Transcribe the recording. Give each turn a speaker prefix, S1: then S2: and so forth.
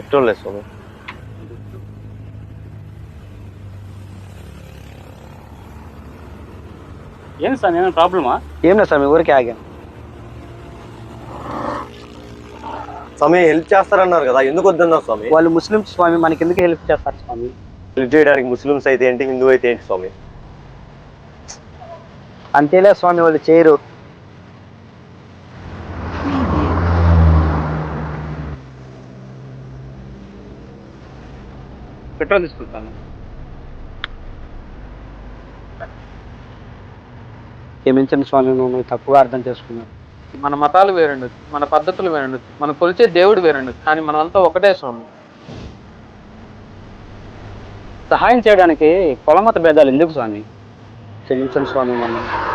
S1: Petrol లేదు స్వామి
S2: ఏంటి sir ఏమైనా ప్రాబ్లమా
S3: ఏం లేదు స్వామి ఊరికే ఆగాం
S1: స్వామి హెల్ప్ చేస్తారన్నారు కదా ఎందుకు వద్దన్నారు స్వామి?
S3: వాళ్ళు ముస్లిమ్స్ స్వామి మనకి ఎందుకు హెల్ప్ చేస్తారు స్వామి?
S1: హెల్ప్ చేయడానికి ముస్లిమ్స్ అయితే ఏంటి హిందూ అయితే ఏంటి స్వామి?
S3: అంతేలే స్వామి వాళ్ళు చేయరు.
S2: పెట్రోల్ తీసుకుంటాను.
S3: క్షమించండి స్వామి మమ్మల్ని తప్పుగా అర్థం చేసుకున్నాను.
S4: మన మతాలు వేరుండొచ్చు మన పద్ధతులు వేరుండొచ్చు మనం కొలిచే దేవుడు వేరుండొచ్చు కానీ మనమంతా ఒకటే స్వామి.
S2: సహాయం చేయడానికి కులమత భేదాలు ఎందుకు స్వామి?
S3: క్షమించండి స్వామి మమ్మల్ని